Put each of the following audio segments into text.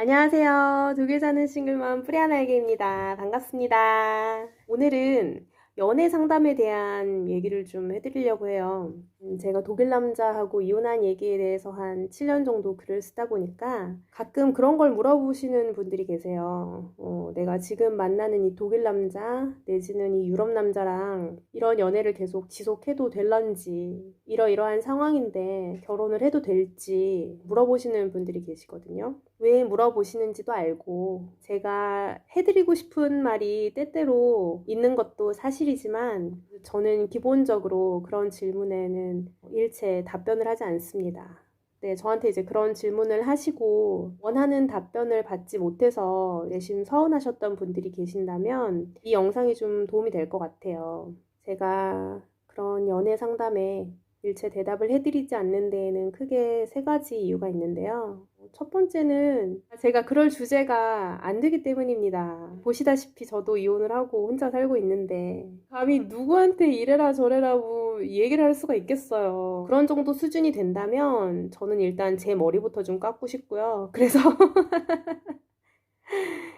안녕하세요. 독일 사는 싱글맘 프리아나에게입니다. 반갑습니다. 오늘은 연애 상담에 대한 얘기를 좀 해드리려고 해요. 음, 제가 독일 남자하고 이혼한 얘기에 대해서 한 7년 정도 글을 쓰다 보니까 가끔 그런 걸 물어보시는 분들이 계세요. 어, 내가 지금 만나는 이 독일 남자 내지는 이 유럽 남자랑 이런 연애를 계속 지속해도 될런지 이러이러한 상황인데 결혼을 해도 될지 물어보시는 분들이 계시거든요. 왜 물어보시는지도 알고 제가 해드리고 싶은 말이 때때로 있는 것도 사실이지만 저는 기본적으로 그런 질문에는 일체 답변을 하지 않습니다. 네, 저한테 이제 그런 질문을 하시고 원하는 답변을 받지 못해서 내심 서운하셨던 분들이 계신다면 이 영상이 좀 도움이 될 것 같아요. 제가 그런 연애 상담에 일체 대답을 해드리지 않는 데에는 크게 세 가지 이유가 있는데요. 첫 번째는 제가 그럴 주제가 안 되기 때문입니다. 보시다시피 저도 이혼을 하고 혼자 살고 있는데 감히 누구한테 이래라 저래라고 얘기를 할 수가 있겠어요. 그런 정도 수준이 된다면 저는 일단 제 머리부터 좀 깎고 싶고요. 그래서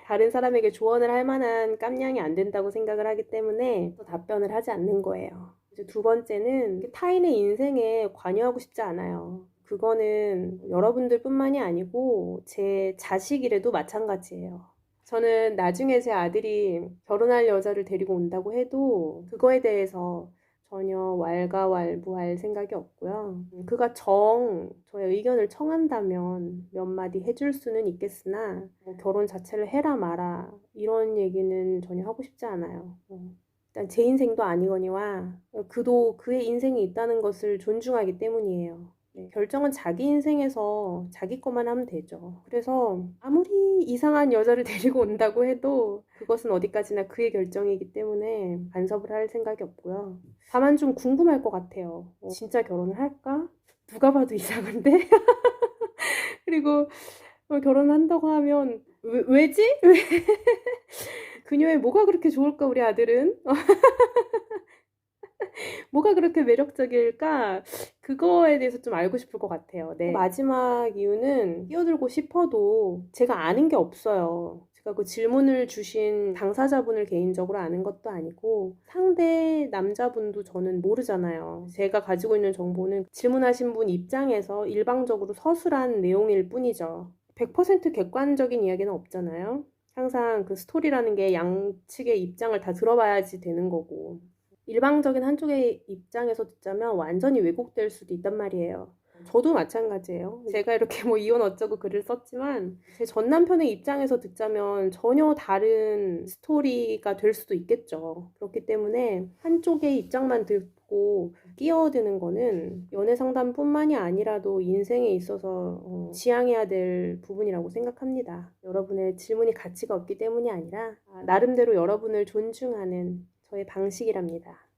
다른 사람에게 조언을 할 만한 깜냥이 안 된다고 생각을 하기 때문에 답변을 하지 않는 거예요. 두 번째는 타인의 인생에 관여하고 싶지 않아요. 그거는 여러분들뿐만이 아니고 제 자식이라도 마찬가지예요. 저는 나중에 제 아들이 결혼할 여자를 데리고 온다고 해도 그거에 대해서 전혀 왈가왈부할 생각이 없고요. 그가 정 저의 의견을 청한다면 몇 마디 해줄 수는 있겠으나 뭐 결혼 자체를 해라 마라 이런 얘기는 전혀 하고 싶지 않아요. 어. 일단 제 인생도 아니거니와 그도 그의 인생이 있다는 것을 존중하기 때문이에요. 네, 결정은 자기 인생에서 자기 것만 하면 되죠. 그래서 아무리 이상한 여자를 데리고 온다고 해도 그것은 어디까지나 그의 결정이기 때문에 간섭을 할 생각이 없고요. 다만 좀 궁금할 것 같아요. 어, 진짜 결혼을 할까? 누가 봐도 이상한데? 그리고 어, 결혼한다고 하면 왜, 왜지? 왜? 그녀의 뭐가 그렇게 좋을까 우리 아들은? 뭐가 그렇게 매력적일까? 그거에 대해서 좀 알고 싶을 것 같아요. 네. 마지막 이유는 끼어들고 싶어도 제가 아는 게 없어요. 제가 그 질문을 주신 당사자분을 개인적으로 아는 것도 아니고 상대 남자분도 저는 모르잖아요. 제가 가지고 있는 정보는 질문하신 분 입장에서 일방적으로 서술한 내용일 뿐이죠. 100% 객관적인 이야기는 없잖아요. 항상 그 스토리라는 게 양측의 입장을 다 들어봐야지 되는 거고 일방적인 한쪽의 입장에서 듣자면 완전히 왜곡될 수도 있단 말이에요. 저도 마찬가지예요. 제가 이렇게 뭐 이혼 어쩌고 글을 썼지만 제 전 남편의 입장에서 듣자면 전혀 다른 스토리가 될 수도 있겠죠. 그렇기 때문에 한쪽의 입장만 듣고 끼어드는 거는 연애 상담뿐만이 아니라도 인생에 있어서 어, 지향해야 될 부분이라고 생각합니다. 여러분의 질문이 가치가 없기 때문이 아니라 나름대로 여러분을 존중하는 저의 방식이랍니다.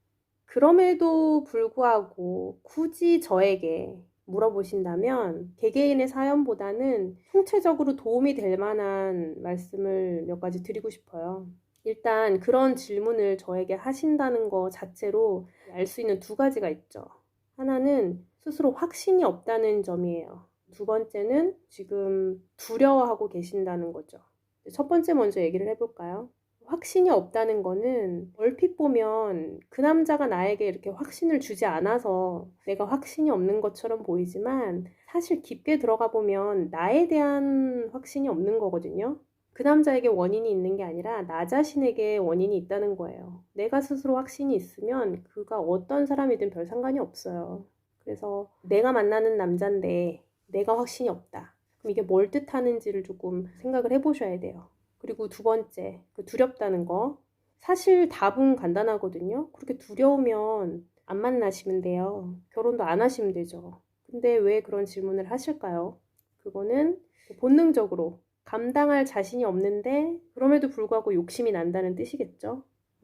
그럼에도 불구하고 굳이 저에게 물어보신다면 개개인의 사연보다는 총체적으로 도움이 될 만한 말씀을 몇 가지 드리고 싶어요. 일단 그런 질문을 저에게 하신다는 것 자체로 알 수 있는 두 가지가 있죠. 하나는 스스로 확신이 없다는 점이에요. 두 번째는 지금 두려워하고 계신다는 거죠. 첫 번째 먼저 얘기를 해볼까요? 확신이 없다는 거는 얼핏 보면 그 남자가 나에게 이렇게 확신을 주지 않아서 내가 확신이 없는 것처럼 보이지만 사실 깊게 들어가 보면 나에 대한 확신이 없는 거거든요. 그 남자에게 원인이 있는 게 아니라 나 자신에게 원인이 있다는 거예요. 내가 스스로 확신이 있으면 그가 어떤 사람이든 별 상관이 없어요. 그래서 내가 만나는 남자인데 내가 확신이 없다. 그럼 이게 뭘 뜻하는지를 조금 생각을 해보셔야 돼요. 그리고 두 번째, 그 두렵다는 거. 사실 답은 간단하거든요. 그렇게 두려우면 안 만나시면 돼요. 결혼도 안 하시면 되죠. 근데 왜 그런 질문을 하실까요? 그거는 본능적으로 감당할 자신이 없는데 그럼에도 불구하고 욕심이 난다는 뜻이겠죠.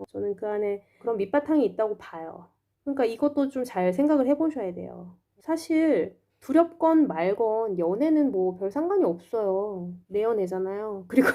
저는 그 안에 그런 밑바탕이 있다고 봐요. 그러니까 이것도 좀 잘 생각을 해보셔야 돼요. 사실 두렵건 말건 연애는 뭐 별 상관이 없어요. 내 연애잖아요. 그리고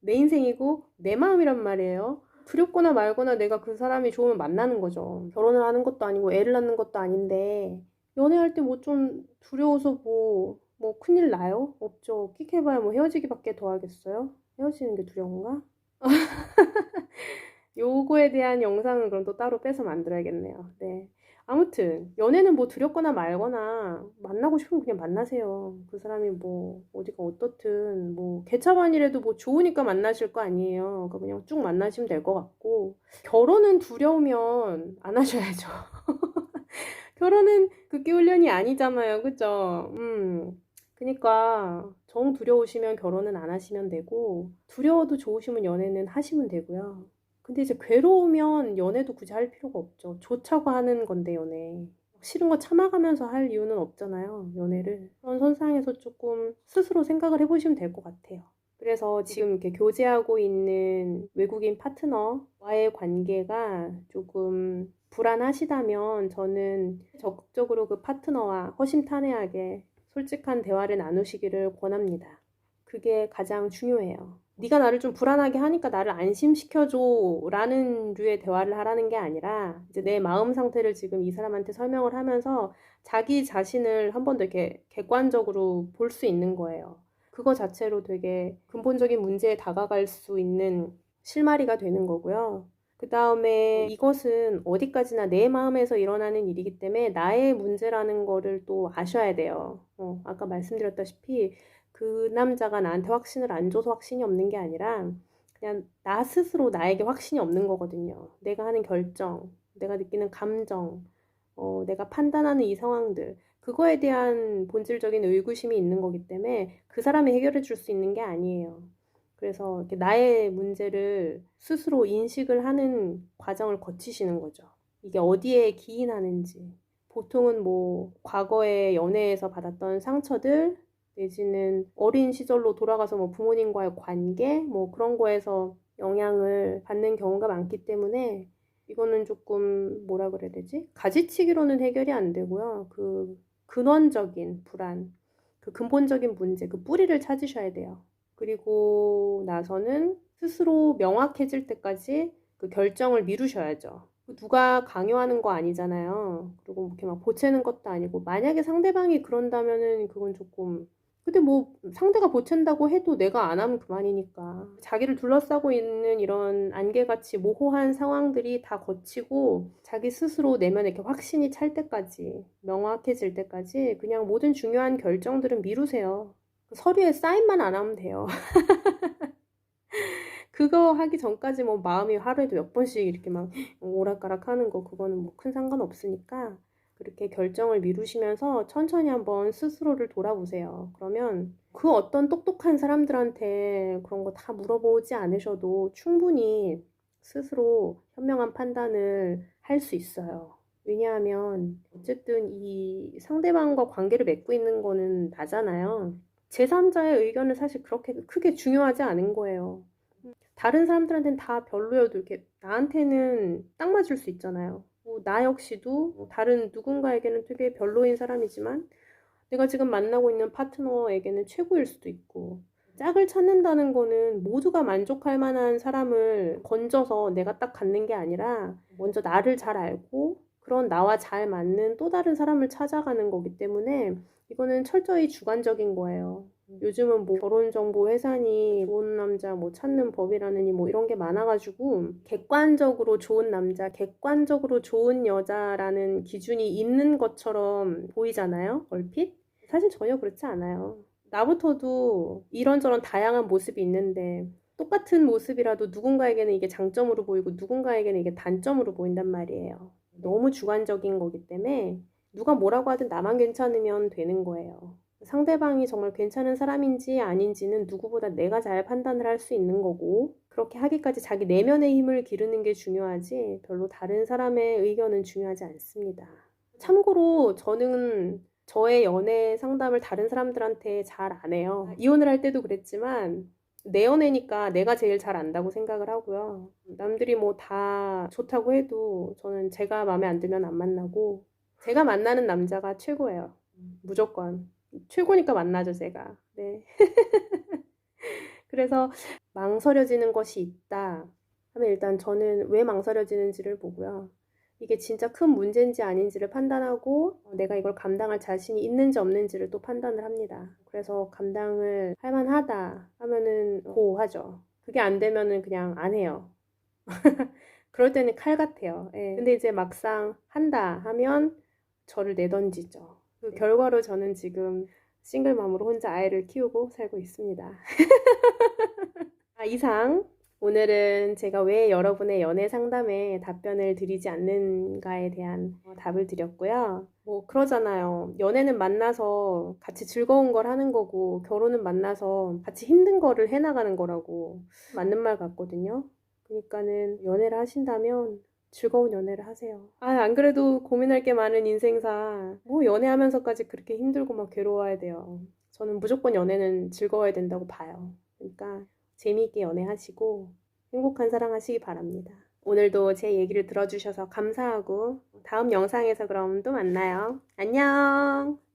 내 인생이고 내 마음이란 말이에요. 두렵거나 말거나 내가 그 사람이 좋으면 만나는 거죠. 결혼을 하는 것도 아니고 애를 낳는 것도 아닌데 연애할 때 뭐 좀 두려워서 뭐, 뭐 큰일 나요? 없죠. 끽해봐야 뭐 헤어지기밖에 더 하겠어요? 헤어지는 게 두려운가? 요거에 대한 영상은 그럼 또 따로 빼서 만들어야겠네요. 네. 아무튼 연애는 뭐 두렵거나 말거나 만나고 싶으면 그냥 만나세요. 그 사람이 뭐 어디가 어떻든 뭐 개차반이라도 뭐 좋으니까 만나실 거 아니에요. 그러니까 그냥 쭉 만나시면 될 것 같고 결혼은 두려우면 안 하셔야죠. 결혼은 극기 훈련이 아니잖아요. 그죠? 음. 그니까 정 두려우시면 결혼은 안 하시면 되고 두려워도 좋으시면 연애는 하시면 되고요. 근데 이제 괴로우면 연애도 굳이 할 필요가 없죠. 좋자고 하는 건데 연애. 싫은 거 참아가면서 할 이유는 없잖아요. 연애를. 그런 선상에서 조금 스스로 생각을 해보시면 될 것 같아요. 그래서 지금 이렇게 교제하고 있는 외국인 파트너와의 관계가 조금 불안하시다면 저는 적극적으로 그 파트너와 허심탄회하게 솔직한 대화를 나누시기를 권합니다. 그게 가장 중요해요. 네가 나를 좀 불안하게 하니까 나를 안심시켜줘 라는 류의 대화를 하라는 게 아니라 이제 내 마음 상태를 지금 이 사람한테 설명을 하면서 자기 자신을 한 번 더 이렇게 객관적으로 볼 수 있는 거예요. 그거 자체로 되게 근본적인 문제에 다가갈 수 있는 실마리가 되는 거고요. 그 다음에 이것은 어디까지나 내 마음에서 일어나는 일이기 때문에 나의 문제라는 거를 또 아셔야 돼요. 어, 아까 말씀드렸다시피 그 남자가 나한테 확신을 안 줘서 확신이 없는 게 아니라 그냥 나 스스로 나에게 확신이 없는 거거든요. 내가 하는 결정, 내가 느끼는 감정, 어, 내가 판단하는 이 상황들, 그거에 대한 본질적인 의구심이 있는 거기 때문에 그 사람이 해결해 줄 수 있는 게 아니에요. 그래서 나의 문제를 스스로 인식을 하는 과정을 거치시는 거죠. 이게 어디에 기인하는지. 보통은 뭐 과거의 연애에서 받았던 상처들 내지는 어린 시절로 돌아가서 뭐 부모님과의 관계 뭐 그런 거에서 영향을 받는 경우가 많기 때문에 이거는 조금 뭐라 그래야 되지? 가지치기로는 해결이 안 되고요. 그 근원적인 불안, 그 근본적인 문제, 그 뿌리를 찾으셔야 돼요. 그리고 나서는 스스로 명확해질 때까지 그 결정을 미루셔야죠. 누가 강요하는 거 아니잖아요. 그리고 이렇게 막 보채는 것도 아니고 만약에 상대방이 그런다면은 그건 조금 근데 뭐 상대가 보챈다고 해도 내가 안 하면 그만이니까 자기를 둘러싸고 있는 이런 안개같이 모호한 상황들이 다 거치고 자기 스스로 내면에 이렇게 확신이 찰 때까지 명확해질 때까지 그냥 모든 중요한 결정들은 미루세요. 서류에 사인만 안 하면 돼요. 그거 하기 전까지 뭐 마음이 하루에도 몇 번씩 이렇게 막 오락가락 하는 거 그거는 뭐 큰 상관 없으니까 그렇게 결정을 미루시면서 천천히 한번 스스로를 돌아보세요. 그러면 그 어떤 똑똑한 사람들한테 그런 거 다 물어보지 않으셔도 충분히 스스로 현명한 판단을 할 수 있어요. 왜냐하면 어쨌든 이 상대방과 관계를 맺고 있는 거는 나잖아요. 제3자의 의견은 사실 그렇게 크게 중요하지 않은 거예요. 다른 사람들한테는 다 별로여도 이렇게 나한테는 딱 맞을 수 있잖아요. 뭐 나 역시도 뭐 다른 누군가에게는 되게 별로인 사람이지만 내가 지금 만나고 있는 파트너에게는 최고일 수도 있고 짝을 찾는다는 거는 모두가 만족할 만한 사람을 건져서 내가 딱 갖는 게 아니라 먼저 나를 잘 알고 그런 나와 잘 맞는 또 다른 사람을 찾아가는 거기 때문에 이거는 철저히 주관적인 거예요. 요즘은 뭐 결혼 정보 회사니 좋은 남자 뭐 찾는 법이라느니 뭐 이런 게 많아가지고 객관적으로 좋은 남자, 객관적으로 좋은 여자라는 기준이 있는 것처럼 보이잖아요. 얼핏? 사실 전혀 그렇지 않아요. 나부터도 이런저런 다양한 모습이 있는데 똑같은 모습이라도 누군가에게는 이게 장점으로 보이고 누군가에게는 이게 단점으로 보인단 말이에요. 너무 주관적인 거기 때문에 누가 뭐라고 하든 나만 괜찮으면 되는 거예요. 상대방이 정말 괜찮은 사람인지 아닌지는 누구보다 내가 잘 판단을 할 수 있는 거고 그렇게 하기까지 자기 내면의 힘을 기르는 게 중요하지 별로 다른 사람의 의견은 중요하지 않습니다. 참고로 저는 저의 연애 상담을 다른 사람들한테 잘 안 해요. 이혼을 할 때도 그랬지만 내 연애니까 내가 제일 잘 안다고 생각을 하고요. 남들이 뭐 다 좋다고 해도 저는 제가 마음에 안 들면 안 만나고 제가 만나는 남자가 최고예요. 무조건. 최고니까 만나죠, 제가. 네. 그래서 망설여지는 것이 있다 하면 일단 저는 왜 망설여지는지를 보고요. 이게 진짜 큰 문제인지 아닌지를 판단하고 어, 내가 이걸 감당할 자신이 있는지 없는지를 또 판단을 합니다. 그래서 감당을 할 만하다 하면은 고 하죠. 그게 안 되면은 그냥 안 해요. 그럴 때는 칼 같아요. 예. 근데 이제 막상 한다 하면 저를 내던지죠. 그 결과로 저는 지금 싱글맘으로 혼자 아이를 키우고 살고 있습니다. 아, 이상 오늘은 제가 왜 여러분의 연애 상담에 답변을 드리지 않는가에 대한 어, 답을 드렸고요. 뭐 그러잖아요. 연애는 만나서 같이 즐거운 걸 하는 거고 결혼은 만나서 같이 힘든 거를 해나가는 거라고 맞는 말 같거든요. 그러니까는 연애를 하신다면 즐거운 연애를 하세요. 아, 안 그래도 고민할 게 많은 인생사. 뭐 연애하면서까지 그렇게 힘들고 막 괴로워야 돼요. 저는 무조건 연애는 즐거워야 된다고 봐요. 그러니까 재미있게 연애하시고 행복한 사랑하시기 바랍니다. 오늘도 제 얘기를 들어주셔서 감사하고 다음 영상에서 그럼 또 만나요. 안녕!